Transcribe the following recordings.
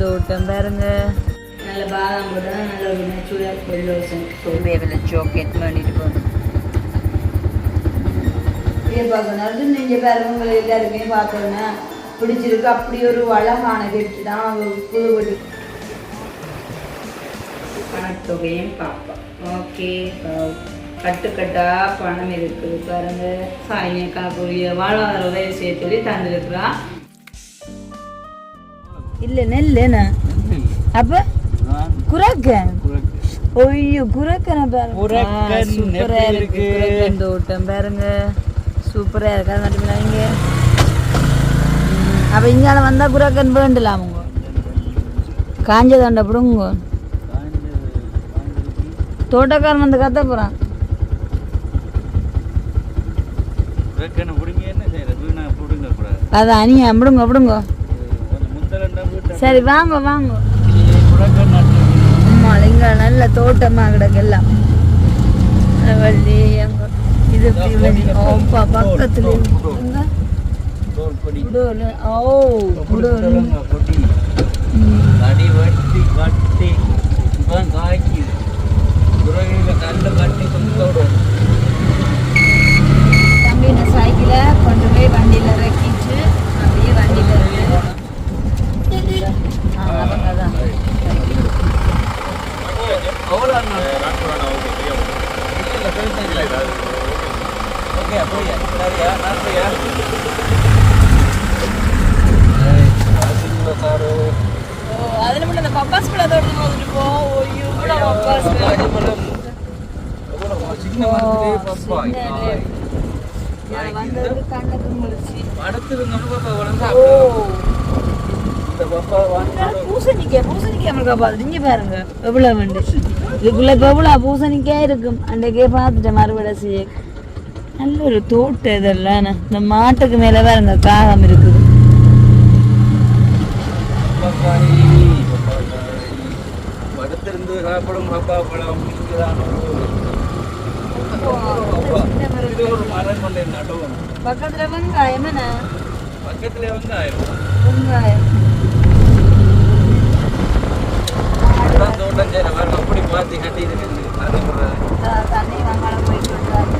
தோட்டம் பாருங்க. நல்ல பாதாம் நல்ல ஒரு நேச்சுரல் வெள்ளோசன் வேவில சாக்லேட் பண்ணிட்டு போகணும் இப்படியே பார்க்கணும் நீங்கள் பாருங்க உங்களை எல்லாருமே பார்த்தோன்னா பிடிச்சிருக்கு. அப்படி ஒரு வளமான கெட்டு தான் புது பணத்தொகையும் பார்ப்போம். ஓகே கட்டுக்கட்டா பணம் இருக்குது பாருங்க. சாயங்காக்குரிய வாழ்வாதார உதவி செய்ய சொல்லி தந்துருக்குறா இல்ல நெல்லுண்ணா அப்ப குரக்கன் ஒய்யோ குரக்கனை பாருங்க சூப்பரா இருக்கு? குரக்கன் தோட்டம் பாருங்க சூப்பரா இருக்கு அது மட்டும் இங்க அப்ப இங்கால வந்தா குரக்கன் வேண்டலாம் உங்க காஞ்ச தண்டை பிடுங்க தோட்டக்காரன் வந்து கத்த போறான் புறக்கனை பிடிங்க என்ன செய்யறது வீணா பிடுங்க கூடாது அது அணியா பிடுங்க பிடுங்க கொஞ்சம் முந்தலண்டா வீட்டை சரி வாங்க வாங்க. அம்மா இங்க நல்ல தோட்டமா கிடக்கு எல்லாம் வள்ளி அங்க. இது. ஓப்பா பக்கத்துல. ஓ வட்டி கட்டி கல்ல கட்டி இந்த சைக்கிளை கொண்டு போய் வண்டியில இறக்கிட்டு அப்படியே வண்டியில இருக்கு ஆ, அவங்க தான். அவ்வளோ ஓகே அப்படியா சரியா நன்றியா சாரு ஓ, அதுல மட்டும் அந்த பப்பாஸ் பழம் தோட்டத்துக்கு வந்துட்டு போ ஐயோ இவ்வளோ பப்பாஸ் சின்ன மரத்திலே பப்பாய் வந்தது கண்ணுக்கு முழிச்சு அடுத்தது நம்ம பாப்பா வளர்ந்தா ஓ இந்த பாப்பா வாங்க பூசணிக்காய் நம்மளுக்கு பார்த்துட்டு இங்கே பாருங்க எவ்வளோ வேண்டு? இதுக்குள்ள இப்போ எவ்வளோ பூசணிக்காய் இருக்கும். அன்றைக்கே பார்த்துட்டேன் மறுபடியும் செய்ய. நல்ல ஒரு தோட்டம் இதெல்லாம் இந்த மாட்டுக்கு மேலே பாருங்க காகம் இருக்குது. பக்கத்தில் வெங்காயம் என்ன பக்கத்துல வெங்காயம். வெங்காயம் அதான் தோட்டம் செய்யற பாருங்க அப்படி மாத்தி கட்டி இருக்குது அது ஒரு அஹ் தண்ணி வெங்காயம் போயிட்டு வந்தாரு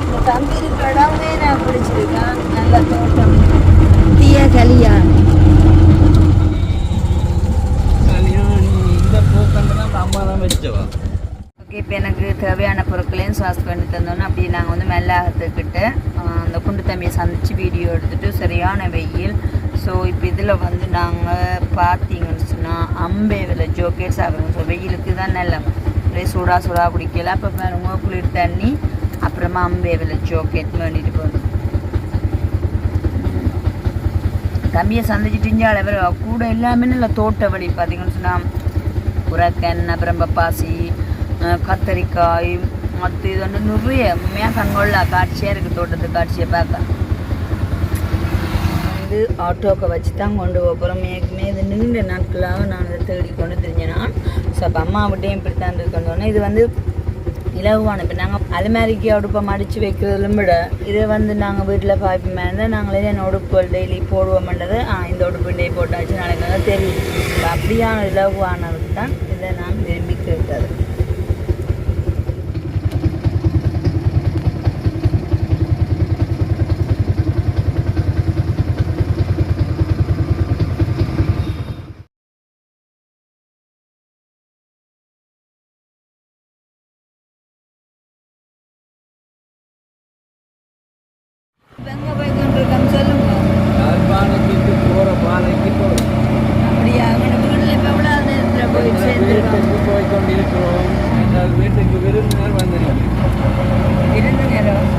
இந்த தம்பி இருக்கிற இடமே நான் பிடிச்சிருக்கேன் நல்ல தோட்டம் தீய கலியாணி கல்யாணி இந்த பூக்கண்டெல்லாம் அம்மா தான் வச்சவா ஓகே இப்போ எனக்கு தேவையான பொருட்களையும் சாஸ் பண்ணி தந்தோன்னே அப்படியே நாங்கள் வந்து மெல்லாகத்துக்கிட்ட அந்த குண்டு தம்பியை சந்திச்சு வீடியோ எடுத்துட்டு சரியான வெயில் ஸோ இப்போ இதில் வந்து நாங்கள் பார்த்தீங்கன்னு சொன்னால் இதில் ஜோக்கே சாப்பிடுவோம் ஸோ வெயிலுக்கு தான் நல்ல அப்படியே சூடாக சூடாக குடிக்கலாம். அப்போ பாருங்க குளிர் தண்ணி அப்புறமா அம்பேவில் ஜோக்கேட் வேண்டிட்டு போகணும் தம்பியை சந்திச்சுட்டு இஞ்சால அவர் கூட எல்லாமே நல்ல தோட்ட வழி பார்த்தீங்கன்னு சொன்னால் உரக்கன் அப்புறம் பப்பாசி கத்தரிக்காய் மற்ற இது வந்து நிறைய உண்மையாக கண்கொள்ளா காட்சியாக இருக்குது தோட்டத்து காட்சியை பார்க்க. வந்து ஆட்டோக்கை வச்சு தான் கொண்டு போகிறோம் மேற்குமே நீண்ட நாட்களாக நான் அதை தேடி கொண்டு தெரிஞ்சேன்னா. ஸோ அப்போ அம்மா விட்டையும் இப்படி தான் இருக்கணும் இது வந்து இலகுவான இப்போ நாங்கள் அலமாரிக்கு அடுப்பை மடித்து வைக்கிறதுலும் விட இதை வந்து நாங்கள் வீட்டில் பார்ப்போமே இருந்தால் நாங்களே என்ன உடுப்புகள் டெய்லி போடுவோம்ன்றது இந்த உடுப்பு டெய் போட்டாச்சு நாளைக்கு தெரியும். அப்படியான இலகுவானதுக்கு தான் இதை நான் விரும்பி கேட்கறது கொண்டிருக்கோம் சொல்லுங்க. யாழ்ப்பாணத்துக்கு போற பாதைக்கு போறோம் அப்படியா? எங்களோட வீட்டில் இப்போ எவ்வளோ நேரத்தில் போய் சேர்ந்துருக்கோம் வீட்டுக்கு போய் கொண்டிருக்கிறோம் எங்கள் வீட்டுக்கு விருந்தினர் வந்திருக்கிறோம் இருந்து நேரம்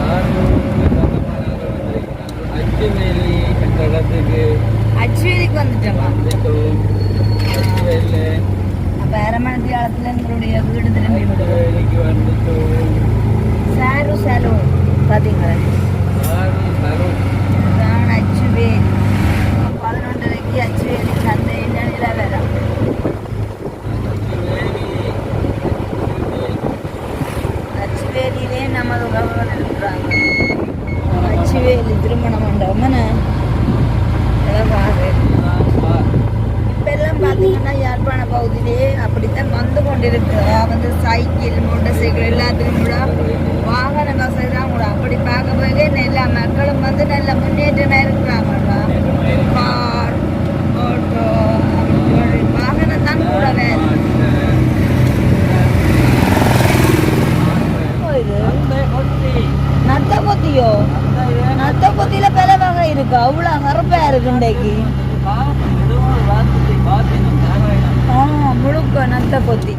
அச்சுவேலி என்ற இடத்துக்கு அச்சுவேலிக்கு வந்துட்டோமா? வந்துட்டோம். அச்சுவேலி. அப்போ அரமணத்தி காலத்தில் எங்களுடைய வீடு திரும்பி வந்துட்டோம் சாரு சலூன் பார்த்தீங்களா ஆறு தரும் நான் அச்சுவேலி பதினொன்றரைக்கு அச்சுவேலி சந்தை நிலவரம் அச்சுவேலியிலே நமது உறவுகள் இருக்கிறாங்க அச்சுவேலி திருமண மண்டபம் என்ன? அழகா ஆனால் யாழ்ப்பாண பகுதியிலே அப்படித்தான் வந்து கொண்டிருக்கு அதாவது சைக்கிள் மோட்டர் சைக்கிள் எல்லாத்துலையும் கூட வாகன வசதி தான் கூட அப்படி பார்க்க போதே எல்லா மக்களும் வந்து நல்ல முன்னேற்றமாக இருக்கிறாங்கடா கார் ஆட்டோ வாகனம் தான் கூட வேறு இது நத்த பொத்தியோ நத்த பொத்தியில பல வகை இருக்கு அவ்வளோ கருப்பா இருக்கு இன்றைக்கு ஆமா முழுக்க நத்த பொத்தி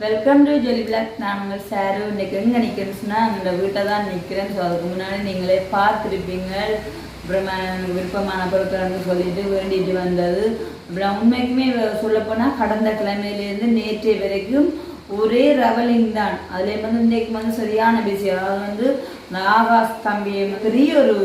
வெல்கம் டு ஜெலி பிளாக் நான் உங்கள் சாரு இன்னைக்கு எங்கே நிற்கிறேன்னு சொன்னால் அந்த வீட்டை தான் நிற்கிறேன் ஸோ அதுக்கு முன்னாடி நீங்களே பார்த்துருப்பீங்க. அப்புறமா விருப்பமான பொருட்கள்னு சொல்லிட்டு வேண்டிட்டு வந்தது. அப்புறம் உண்மைக்குமே சொல்லப்போனால் கடந்த கிழமையிலேருந்து நேற்றைய வரைக்கும் ஒரே ரவலிங் தான். அதுலேயும் வந்து இன்றைக்கு வந்து சரியான பிஸி அதாவது வந்து ஆகாஷ் தம்பியை பெரிய ஒரு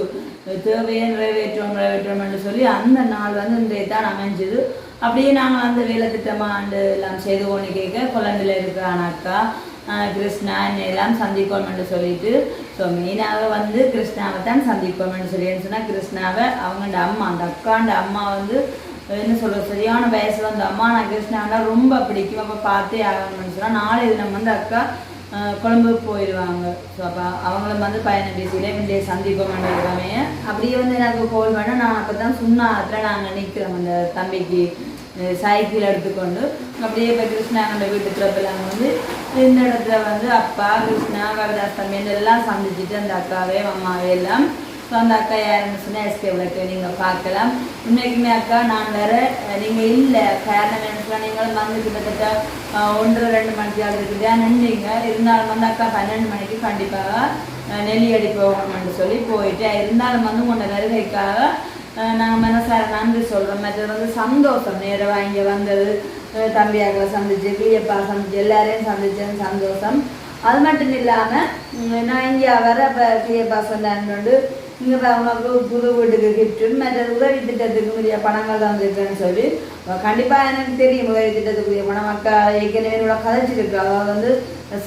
தேவையை நிறைவேற்றோம் நிறைவேற்றோம்னு சொல்லி அந்த நாள் வந்து இன்றைய தான் அமைஞ்சது. அப்படியே நாங்கள் வந்து வேலை திட்டமாண்டு எல்லாம் செய்து கொண்டு கேட்க கொலண்டில் இருக்கிற அக்கா கிருஷ்ணா என்னை எல்லாம் சந்திப்போம்னு சொல்லிட்டு ஸோ மெயினாக வந்து கிருஷ்ணாவை தான் சந்திப்போம்னு சொல்லி சொன்னால் கிருஷ்ணாவை அவங்களோட அம்மா அந்த அக்காண்ட அம்மா வந்து என்ன சொல்கிறது சரியான வயசில் அந்த அம்மா நான் கிருஷ்ணாண்டா ரொம்ப பிடிக்கும் அப்போ பார்த்தே ஆகணும்னு சொன்னால் நாளை தினம் வந்து அக்கா ஆஹ் போயிடுவாங்க. ஸோ அப்போ அவங்களும் வந்து பயணம் பேசியில் இன்றைய சந்திப்போம் எல்லாமே அப்படியே வந்து எனக்கு கோல் பண்ண நான் அப்போ தான் சுண்ணாத்தில் நாங்கள் நிற்கிறோம் அந்த தம்பிக்கு சைக்கிள் எடுத்துக்கொண்டு. அப்படியே இப்போ கிருஷ்ணாங்கண்ட வீட்டு திறப்பில் வந்து இந்த இடத்துல வந்து அப்பா கிருஷ்ணா கவிதாஸ் தம்பி எல்லாம் சந்திச்சுட்டு அந்த அக்காவே அம்மாவே எல்லாம் ஸோ அந்த அக்கா யாருன்னு சொன்னால் எஸ்கே விளக்கு நீங்கள் பார்க்கலாம். உண்மைக்குமே அக்கா நான் வேற நீங்கள் இல்லை. காரணம் என்ன நீங்களும் வந்து கிட்டத்தட்ட ஒன்று ரெண்டு மணிக்கு அதுக்கு நின்றீங்க? இருந்தாலும் வந்து அக்கா பன்னெண்டு மணிக்கு கண்டிப்பாக நெல்லி நெல்லியடி போகணும்னு சொல்லி போயிட்டு இருந்தாலும் வந்து உன்னை வருகைக்காக நாங்கள் மனசார நன்றி சொல்கிறோம் மற்றது வந்து சந்தோஷம். நேரவா இங்கே வந்தது தம்பியாக்களை சந்திச்சு பிஎப்பா சந்திச்சு எல்லாரையும் சந்திச்சேன். சந்தோஷம். அது மட்டும் இல்லாமல் நான் இங்கே வர இப்போ பிஎப்பா சொன்னான்னு இங்கே உனக்கு புது வீட்டுக்கு கிஃப்ட்டு மற்ற உதவி திட்டத்துக்கு உரிய பணங்கள் தந்துருக்குன்னு சொல்லி. கண்டிப்பாக எனக்கு தெரியும் உதவி திட்டத்துக்குரிய பணம். அக்கா ஏற்கனவே என்னோட கதைச்சிருக்கு. அவள் வந்து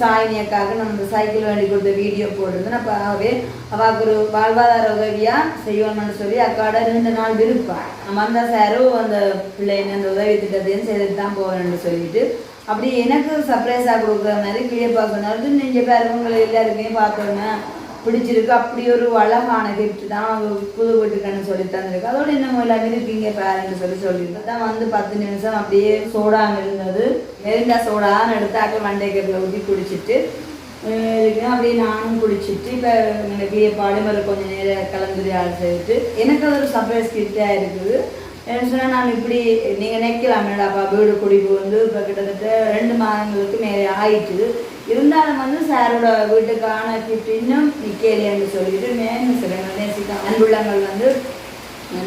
சாயினி அக்காவுக்கு நம்ம அந்த சைக்கிள் வேண்டி கொடுத்த வீடியோ போட்டிருந்தேன். அப்போ ஆகவே அவளுக்கு ஒரு வாழ்வாதார உதவியாக செய்யணும்னு சொல்லி அக்காவோட ரெண்டு நாள் விருப்பம். நம்ம அந்த சாரும் அந்த பிள்ளைங்க அந்த உதவி திட்டத்தையும் செய்துட்டு தான் போவேன்னு சொல்லிட்டு. அப்படி எனக்கு சர்ப்ரைஸாக கொடுக்குற மாதிரி கிளியர் பார்க்கணும் நீங்கள் பேர் உங்களை எல்லாருக்குமே பார்த்தோன்னே பிடிச்சிருக்கு. அப்படி ஒரு அழகான கிஃப்ட் தான் அவங்க புது வீட்டுக்கான சொல்லி தந்திருக்கு. அதோட இன்னும் எல்லாம் இருக்கீங்க பேரண்ட் சொல்லி சொல்லியிருக்கோம் தான் வந்து பத்து நிமிஷம் அப்படியே சோடா இருந்தது. மெரிண்டா சோடா எடுத்தாக்க மண்டைக்கரில் ஊற்றி குடிச்சிட்டு அப்படியே நானும் குடிச்சிட்டு இப்போ எனக்கு பாடுமர் கொஞ்சம் நேரம் கலந்துரையாடல் செய்துட்டு எனக்கு அது ஒரு சர்ப்ரைஸ் கிஃப்டாக இருக்குது. என்ன சொன்னால் நான் இப்படி நீங்கள் நினைக்கலாம் என்னடாப்பா வீடு குடிப்பு வந்து இப்போ கிட்டத்தட்ட ரெண்டு மாதங்களுக்கு மேலே ஆயிட்டுது இருந்தாலும் வந்து சாரோட வீட்டுக்கான கிஃப்ட் இன்னும் நிற்கலைன்னு சொல்லிட்டு மேன்னு சில நேசிக்க அன்புள்ளங்கள் வந்து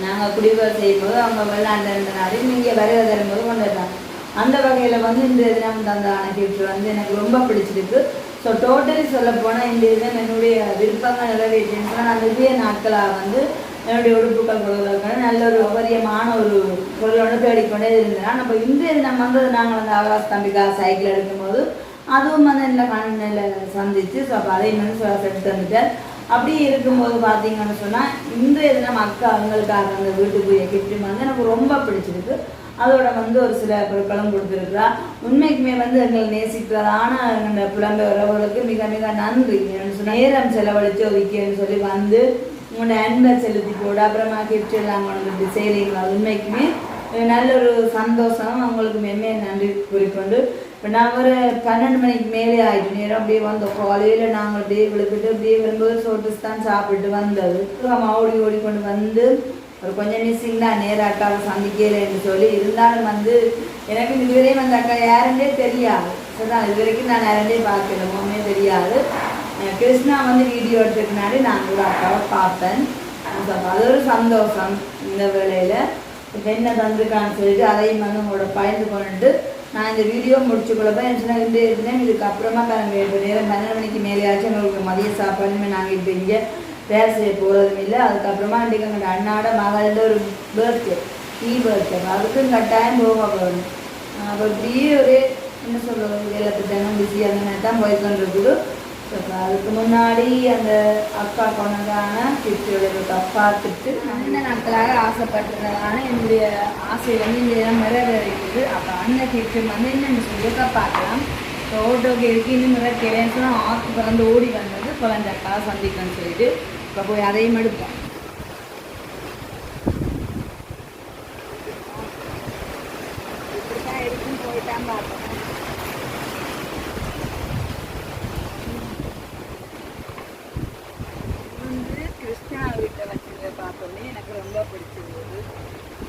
நாங்கள் குடிவர் செய்யும்போது அவங்க வெளிநாட்டில் இருந்த நாளையும் நீங்கள் வருகை தரும்போது கொண்டு அந்த வகையில் வந்து இந்த தினம் தந்தான கிஃப்ட் வந்து எனக்கு ரொம்ப பிடிச்சிருக்கு. ஸோ டோட்டலி சொல்ல போனால் இந்த இதுதான் என்னுடைய விருப்பங்கள் நிறைவேற்றினா நான் நிறைய நாட்களாக வந்து என்னுடைய உடுப்புகள் கொடுக்குறதுக்கான நல்ல ஒரு உபரியமான ஒரு பொருளோட தேடிக்கொண்டே இருந்தேன். நம்ம இந்திய தினம் வந்து நாங்கள் வந்து ஆகாஷ் தம்பிக்காக சைக்கிள் எடுக்கும்போது அதுவும் வந்து இந்த கண்ணில் சந்திச்சு ஸோ அப்போ அதையும் வந்து சுவாசம் எடுத்து வந்துட்டேன் அப்படி இருக்கும்போது பார்த்தீங்கன்னு சொன்னால் இந்த இதில் அக்கா அவங்களுக்காக அந்த வீட்டுக்குரிய கிஃப்ட் வந்து எனக்கு ரொம்ப பிடிச்சிருக்கு. அதோட வந்து ஒரு சில பொருட்களும் கொடுத்துருக்குறா. உண்மைக்குமே வந்து எங்களை நேசிக்கிறதான இந்த புலம்பெயர் உறவுகளுக்கு மிக மிக நன்றி. ஏன்னு நேரம் செலவழித்து ஒதுக்கின்னு சொல்லி வந்து உங்களோட அன்பை செலுத்தி போட அப்புறமா கிஃப்ட் எல்லாம் கொண்டு வந்து செய்கிறீங்களா உண்மைக்குமே நல்ல ஒரு சந்தோஷம். அவங்களுக்கு மென்மையை நன்றி கூறிக்கொண்டு இப்போ நான் ஒரு பன்னெண்டு மணிக்கு மேலே ஆகிட்டு நேரம் அப்படியே வந்தோம். காலையில் நாங்கள் அப்படியே விழுப்பிட்டு அப்படியே வரும்போது சோட்டுஸ் தான் சாப்பிட்டு வந்தது. அம்மா ஓடி ஓடி கொண்டு வந்து ஒரு கொஞ்சம் மிஸ்ஸிங் தான். நேரம் அக்காவை சந்திக்கலைன்னு சொல்லி இருந்தாலும் வந்து எனக்கு இதுவரையும் அந்த அக்கா யாருன்னே தெரியாது. சரிதான் இது வரைக்கும் நான் யாருன்னே பார்க்கல. ஒன்றுமே தெரியாது. கிருஷ்ணா வந்து வீடியோ எடுத்துக்கினாலே நான் கூட அக்காவை பார்ப்பேன். அது ஒரு சந்தோஷம் இந்த வேலையில் இப்போ என்ன தந்திருக்கான்னு சொல்லிட்டு அதையும் வந்து உங்களோட பயந்து கொண்டு நான் இந்த வீடியோ முடிச்சுக்கொள்ளப்ப என்ன சொன்னால் இந்த தினம் இதுக்கு அப்புறமா நாங்கள் இப்போ நேரம் பன்னெண்டு மணிக்கு மேலேயாச்சும் எங்களுக்கு மதிய சாப்பாடுமே நாங்கள் இப்போ இங்கே வேலை செய்ய போகிறதும் இல்லை. அதுக்கப்புறமா இன்றைக்கு எங்கள் அண்ணாட மகளோட ஒரு பர்த்டே டீ பர்த்டே அதுக்கும் கட்டாயம் போக போகணும் அப்போ இப்படியே ஒரு என்ன சொல்கிறது எல்லாத்துக்கு தினம் பிஸி அந்த மாதிரி தான் போய்க்கொண்டு இருக்குது அதுக்கு முன்னாடி அந்த அக்கா கொண்டதான கிஃப்டோட பார்த்துட்டு அந்த நாட்களாக ஆசைப்பட்டதான என்னுடைய ஆசை வந்து இந்த இடம் நிறைவேறிக்குது அப்போ அந்த கிஃப்ட் வந்து என்னென்னு சொல்லியிருக்கா பார்க்கலாம். இப்போ ஓட்டோக்கு இருக்கு இன்னும் நிறைவேறேன்னு சொன்னால் ஆற்றுக்கு பிறந்து ஓடி வந்தது குழந்தை அக்கா சந்திக்கணும்னு சொல்லிட்டு. இப்போ போய் அதையும் எடுப்போம். இப்படிதான் இருக்குன்னு போயிட்டான் வந்து கிருஷ்ணா வீட்டை வச்சுருக்க பார்த்தோன்னே எனக்கு ரொம்ப பிடிச்சிருந்தது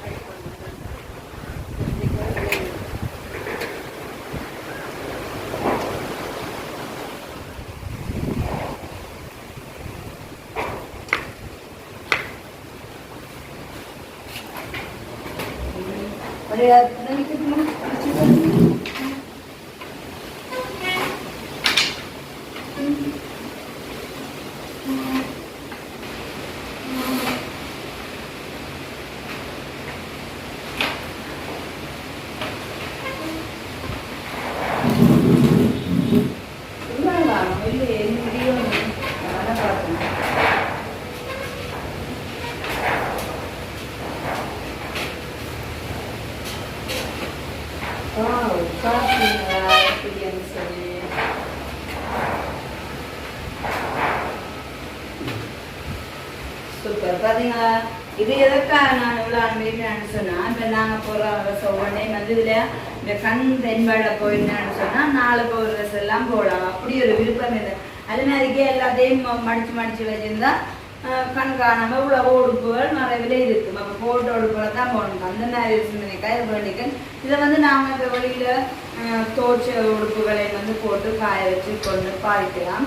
அது கொஞ்சம் கொஞ்சம் ஒரு நினைக்கிறதுமா இல்லை என்ன வீடியோ நான் பார்த்தேன் Wow, பார்த்தீங்களா எப்படின்னு சொல்லி சூப்பர் பார்த்தீங்களா இது எதற்காக நான் இவ்வளோ அனுப்பிட்டேன்னு சொன்னால் இப்போ நாங்கள் போகிற உடனே வந்து இதில் இந்த கண் தென்பாட போயிருந்தேன்னு சொன்னால் நாலு பவர் எல்லாம் போடலாம். அப்படி ஒரு விருப்பம் இல்லை அது மாதிரிக்கே எல்லாத்தையும் மடிச்சு மடிச்சு வச்சிருந்தா அஹ், கண் காணாமல் இவ்வளோ உடுப்புகள் நிறையவில இருக்கும். அப்போ போட்டோ உடுப்புகளை தான் போடணும். அந்த மாதிரி சிந்தனைக்கா இது இதை வந்து நாங்கள் இந்த வெளியில் தோச்ச உடுப்புகளை வந்து போட்டு காய வச்சு கொண்டு பாதிக்கலாம்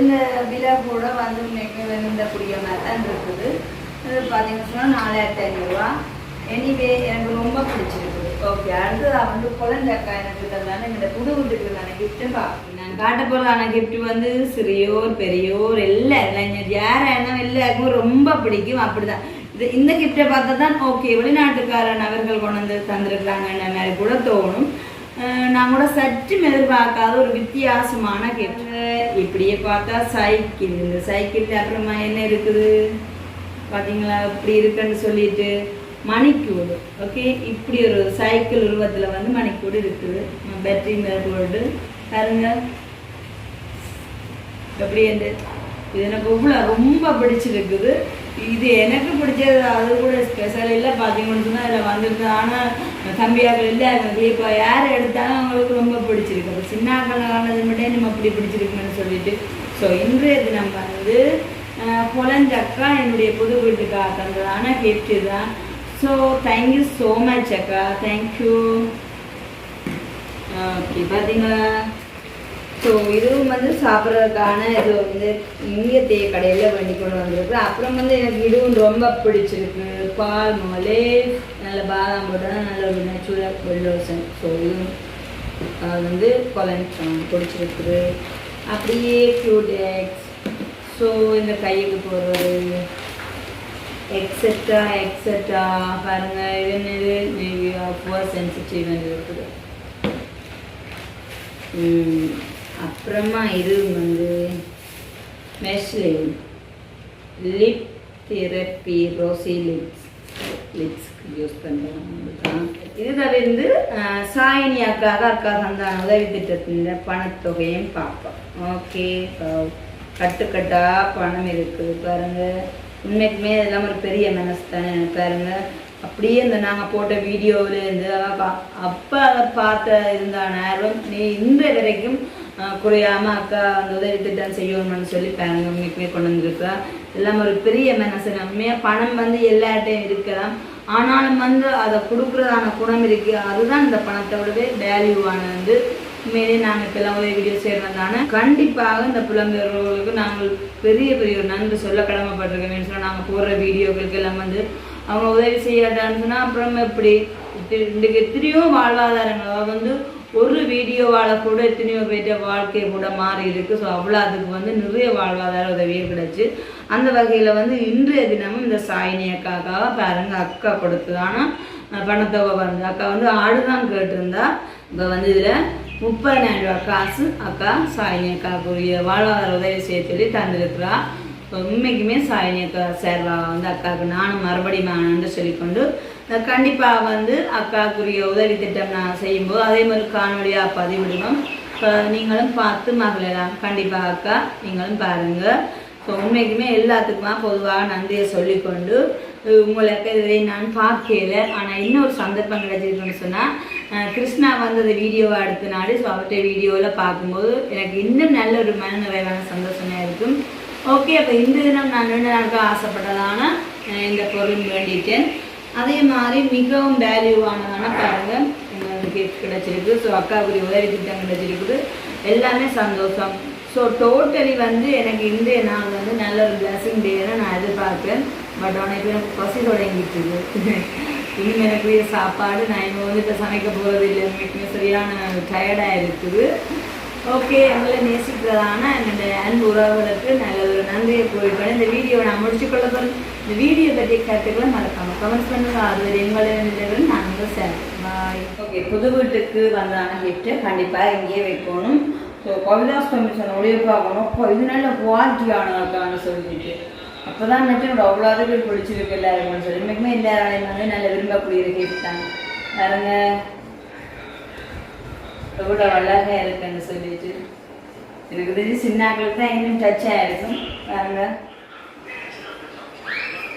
இந்த விலை கூட வந்து இன்னைக்கு மாதிரி தான் இருக்குது. இது பார்த்தீங்கன்னா சொன்னால் நாலாயிரத்தி ஐநூறுரூவா எனிவே எனக்கு ரொம்ப பிடிச்சிருக்குது. ஓகே அடுத்ததாக வந்து குழந்தைக்கா எனக்கு தந்தானே இந்த புது வீட்டுக்கு நான் கிஃப்ட்டும் பார்ப்பேன் நான் காட்ட போகிறதான கிஃப்ட் வந்து சிறியோர் பெரியோர் எல்லா இளைஞர் யாரான எல்லாருக்கும் ரொம்ப பிடிக்கும். அப்படிதான். இது இந்த கிஃப்டை பார்த்தா தான் ஓகே வெளிநாட்டுக்காரன் அவர்கள் கொண்டு வந்து தந்திருக்கிறாங்கன்ற மாதிரி கூட தோணும். நான் கூட சற்று எதிர்பார்க்காத ஒரு வித்தியாசமான கேட்டு. இப்படியே பார்த்தா சைக்கிள். இந்த சைக்கிள் அப்புறமா என்ன இருக்குது? பார்த்தீங்களா? இப்படி இருக்குன்னு சொல்லிட்டு மணிக்கூடு. ஓகே இப்படி ஒரு சைக்கிள் உருவத்தில் வந்து மணிக்கூடு இருக்குது. பேட்டரி மேற்கொண்டு பாருங்க. எப்படி என்று இது எனக்கு இவ்வளோ ரொம்ப பிடிச்சிருக்குது. இது எனக்கு பிடிச்சது அது கூட ஸ்பெஷல் இல்லை பார்த்தீங்கன்னு சொன்னால் இதில் வந்திருக்கு. ஆனால் தம்பியாக்கள் இல்லை இப்போ யார் எடுத்தாலும் அவங்களுக்கு ரொம்ப பிடிச்சிருக்கு. அப்போ சின்னாக்கள் ஆனது மட்டும் நம்ம அப்படி பிடிச்சிருக்குன்னு சொல்லிட்டு. ஸோ இன்றைய தினம் வந்து பொலஞ்சக்கா என்னுடைய புது வீட்டுக்கா தந்ததான கிஃப்ட் தான். So thank you so much அக்கா. தேங்க்யூ ஓகே பார்த்தீங்களா ஸோ இதுவும் வந்து சாப்பிட்றதுக்கான இது வந்து இங்கே தேய கடையில் வண்டி கொண்டு வந்திருக்கு அப்புறம் வந்து எனக்கு இதுவும் ரொம்ப பிடிச்சிருக்கு. பால் மோலே நல்ல பாதாம் போட்டால் நல்ல ஒரு நேச்சுரல் வெள்ளோசன் ஸோ இதுவும் அது வந்து கொலன் பிடிச்சிருக்குது. அப்படியே க்யூட் ஸோ இந்த கையுக்கு போடுறது. எக்ஸெட்ரா எக்ஸெட்ரா பாருங்க இது என்னது? மேபி புவர் சென்சிட்டிவ் இருக்குது. அப்புறமா இது வந்து மெஷ்லின் லிப் தெரப்பி ரோசி லிப்ஸ் லிப்ஸ்க்கு யூஸ் பண்ணுறாங்க இது தவிர்த்து அஹ், சாயினி அக்காக அக்கா சந்தான உதவி திட்டத்தின் பணத்தொகையும் பார்ப்போம். ஓகே கட்டுக்கட்டாக பணம் இருக்குது பாருங்கள் உண்மைக்குமே இதெல்லாம் ஒரு பெரிய மனசு தானே பாருங்கள் அப்படியே இந்த நாங்கள் போட்ட வீடியோவில் இருந்து அவ பா- அப்போ அதை பார்த்த இருந்த நேரம் நீ இந்த வரைக்கும் குறையாமல் குறையாம அக்கா அந்த உதவி திட்டம் செய்யணும்னு சொல்லி பாருங்க உண்மைக்குமே கொண்டு வந்திருக்கா. எல்லாம் ஒரு பெரிய மனசு பணம் வந்து எல்லார்ட்டையும் இருக்கலாம். ஆனாலும் வந்து அதை கொடுக்குறதான குணம் இருக்குது அதுதான் இந்த பணத்தை விடவே வேல்யூவான வந்து. உண்மையிலேயே நாங்கள் இப்போ எல்லாம் உதவி வீடியோ செய்கிறதான கண்டிப்பாக இந்த புலம்பெயர்வர்களுக்கு நாங்கள் பெரிய பெரிய ஒரு நன்றி சொல்ல கடமைப்பட்டிருக்கேன் சொன்னால் நாங்கள் போடுற வீடியோக்களுக்கு எல்லாம் வந்து அவங்க உதவி செய்யாட்டான்னு சொன்னால் அப்புறம் எப்படி? இன்றைக்கு எத்தனையோ வாழ்வாதாரங்கள் வந்து ஒரு வீடியோவால் கூட எத்தனையோ பேர்ட்ட வாழ்க்கை கூட மாறி இருக்குது ஸோ அவ்வளோ அதுக்கு வந்து நிறைய வாழ்வாதார உதவியும் கிடச்சி. அந்த வகையில் வந்து இன்றைய தினமும் இந்த சாயினி அக்காக்காக பாருங்க அக்கா கொடுத்து ஆனால் பணத்தொகை வந்து அக்கா வந்து ஆடு தான் கேட்டிருந்தா இப்போ வந்து இதில் முப்பதினாயிரம் ரூபா காசு அக்கா சாயினி அக்காவுக்குரிய வாழ்வாதார உதவி செய்ய சொல்லி தந்திருக்கிறா. இப்போ உண்மைக்குமே சாயினி அக்கா சேர்வா வந்து அக்காவுக்கு நானும் மறுபடியும் வேணும்னு சொல்லிக்கொண்டு கண்டிப்பாக வந்து அக்காவுக்குரிய உதவி திட்டம் நான் செய்யும்போது அதே மாதிரி காணொலியாக பதிவிடணும் இப்போ நீங்களும் பார்த்து மகளெல்லாம் கண்டிப்பாக அக்கா நீங்களும் பாருங்கள் ஸோ உண்மைக்குமே எல்லாத்துக்குமா பொதுவாக நன்றியை சொல்லிக்கொண்டு உங்களுக்கு இதை நான் பார்க்கல ஆனால் இன்னொரு சந்தர்ப்பம் கிடைச்சிருக்குன்னு சொன்னால் கிருஷ்ணா வந்து வீடியோவை அடுத்த நாள். ஸோ அவர்கிட்ட வீடியோவில் பார்க்கும்போது எனக்கு இன்னும் நல்ல ஒரு மனநிறைவான சந்தோஷமாக இருக்கும். ஓகே அப்போ இந்த தினம் நான் ரெண்டு நாளுக்கு ஆசைப்பட்டதான இந்த பொருள் வேண்டிட்டேன். அதே மாதிரி மிகவும் வேல்யூவானதான பாருங்கள் உங்களுக்கு gift கிடச்சிருக்கு. ஸோ அக்காவுக்கு உதவி திட்டம் கிடச்சிருக்குது. எல்லாமே சந்தோஷம். ஸோ டோட்டலி வந்து எனக்கு இந்த நாள் வந்து நல்ல ஒரு பிளஸிங் டேன்னு நான் எதிர்பார்ப்பேன். பட் உனக்கு எனக்கு பசி தொடங்கிட்டு இருக்கு இன்னும் எனக்குரிய சாப்பாடு நான் இப்போ வந்து இப்போ சமைக்க போகிறது இல்லை எனக்கு சரியான டயர்டாக இருக்குது. ஓகே எங்களை நேசிக்கிறதான என்னுடைய அன்பு உறவுகளுக்கு நல்ல ஒரு நன்றியை போயிட்டு இந்த வீடியோவை நான் முடிச்சுக்கொள்ள போகிறேன் இந்த வீடியோ பற்றி கருத்துக்களை மறக்காம கமெண்ட் பண்ணுங்க. அது எங்களை நான் வந்து சேர். பாய் ஓகே புது வீட்டுக்கு வந்தான கிஃப்ட்டு கண்டிப்பாக இங்கேயே வைக்கணும். ஸோ கவிதாஸ் கமிஷன் ஒளிய பார்க்கணும். இப்போ இது நல்ல குவாலிட்டியானதான்னு சொல்லிட்டு. அப்போ தான் நட்டு என்னோட அவ்வளோ அதுக்கு பிடிச்சிருக்கு எல்லாருமே சொல்லி. இன்னைக்குமே எல்லாராலையும் வந்து நல்ல விரும்பக்கூடிய ஒரு கிஃப்ட் தான் எவ்வளோ அழகாக இருக்குன்னு சொல்லிட்டு எனக்கு தெரிஞ்சு சின்னாக்களுக்கு தான் இன்னும் டச் ஆகிருக்கும் பாருங்க